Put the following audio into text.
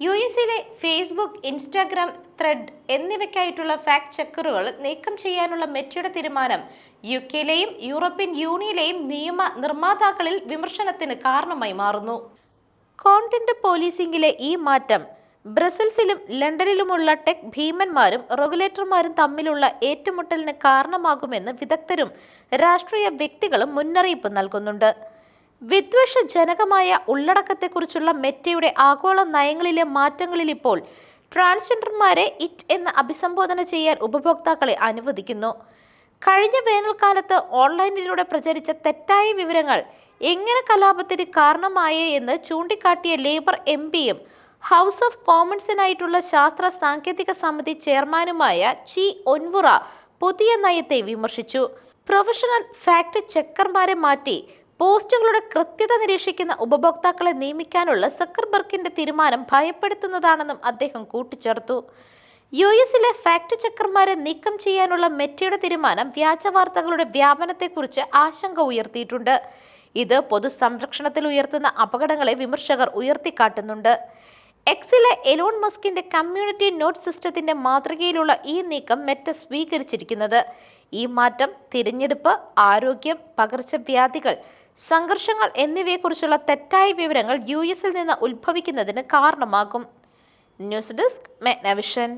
U എസിലെ Facebook Instagram thread എന്നിവയ്ക്കായിട്ടുള്ള fact ചെക്കറുകൾ നീക്കം ചെയ്യാനുള്ള മെറ്റയുടെ തീരുമാനം യു കെയിലെയും യൂറോപ്യൻ യൂണിയനിലെയും നിയമ നിർമ്മാതാക്കളിൽ വിമർശനത്തിന് കാരണമായി മാറുന്നു. കോണ്ടന്റ് പോലീസിംഗിലെ ഈ മാറ്റം ബ്രസൽസിലും ലണ്ടനിലുമുള്ള ടെക് ഭീമന്മാരും റെഗുലേറ്റർമാരും തമ്മിലുള്ള ഏറ്റുമുട്ടലിന് കാരണമാകുമെന്ന് വിദഗ്ധരും രാഷ്ട്രീയ വ്യക്തികളും മുന്നറിയിപ്പ് നൽകുന്നുണ്ട്. വിദ്വേഷജനകമായ ഉള്ളടക്കത്തെക്കുറിച്ചുള്ള മെറ്റയുടെ ആഗോള നയങ്ങളിലെ മാറ്റങ്ങളിൽ ഇപ്പോൾ ട്രാൻസ്ജെൻഡർമാരെ ഇറ്റ് എന്ന് അഭിസംബോധന ചെയ്യാൻ ഉപഭോക്താക്കളെ അനുവദിക്കുന്നു. കഴിഞ്ഞ വേനൽക്കാലത്ത് ഓൺലൈനിലൂടെ പ്രചരിച്ച തെറ്റായ വിവരങ്ങൾ എങ്ങനെ കലാപത്തിന് കാരണമായേ എന്ന് ചൂണ്ടിക്കാട്ടിയ ലേബർ എം പിയും ഹൗസ് ഓഫ് കോമൺസിനായിട്ടുള്ള ശാസ്ത്ര സാങ്കേതിക സമിതി ചെയർമാനുമായ ചി ഒൻവുറ പുതിയ നയത്തെ വിമർശിച്ചു. പ്രൊഫഷണൽ ഫാക്ട് ചെക്കർമാരെ മാറ്റി പോസ്റ്റുകളുടെ കൃത്യത നിരീക്ഷിക്കുന്ന ഉപഭോക്താക്കളെ നിയമിക്കാനുള്ള സക്കർബർഗിന്റെ തീരുമാനം ഭയപ്പെടുത്തുന്നതാണെന്നും അദ്ദേഹം കൂട്ടിച്ചേർത്തു. യു എസിലെ ഫാക്ട് ചെക്കർമാരെ നീക്കം ചെയ്യാനുള്ള മെറ്റയുടെ തീരുമാനം വ്യാജ വാർത്തകളുടെ വ്യാപനത്തെക്കുറിച്ച് ആശങ്ക ഉയർത്തിയിട്ടുണ്ട്. ഇത് പൊതുസംരക്ഷണത്തിൽ ഉയർത്തുന്ന അപകടങ്ങളെ വിമർശകർ ഉയർത്തിക്കാട്ടുന്നുണ്ട്. എക്സിലെ എലോൺ മസ്കിന്റെ കമ്മ്യൂണിറ്റി നോട്ട് സിസ്റ്റത്തിന്റെ മാതൃകയിലുള്ള ഈ നീക്കം മെറ്റ സ്വീകരിച്ചിരിക്കുന്നത്. ഈ മാറ്റം തിരഞ്ഞെടുപ്പ് ആരോഗ്യം പകർച്ചവ്യാധികൾ സംഘർഷങ്ങൾ എന്നിവയെക്കുറിച്ചുള്ള തെറ്റായ വിവരങ്ങൾ യു എസിൽ നിന്ന് ഉത്ഭവിക്കുന്നതിന് കാരണമാകും. News desk മെഗ്നവിഷൻ.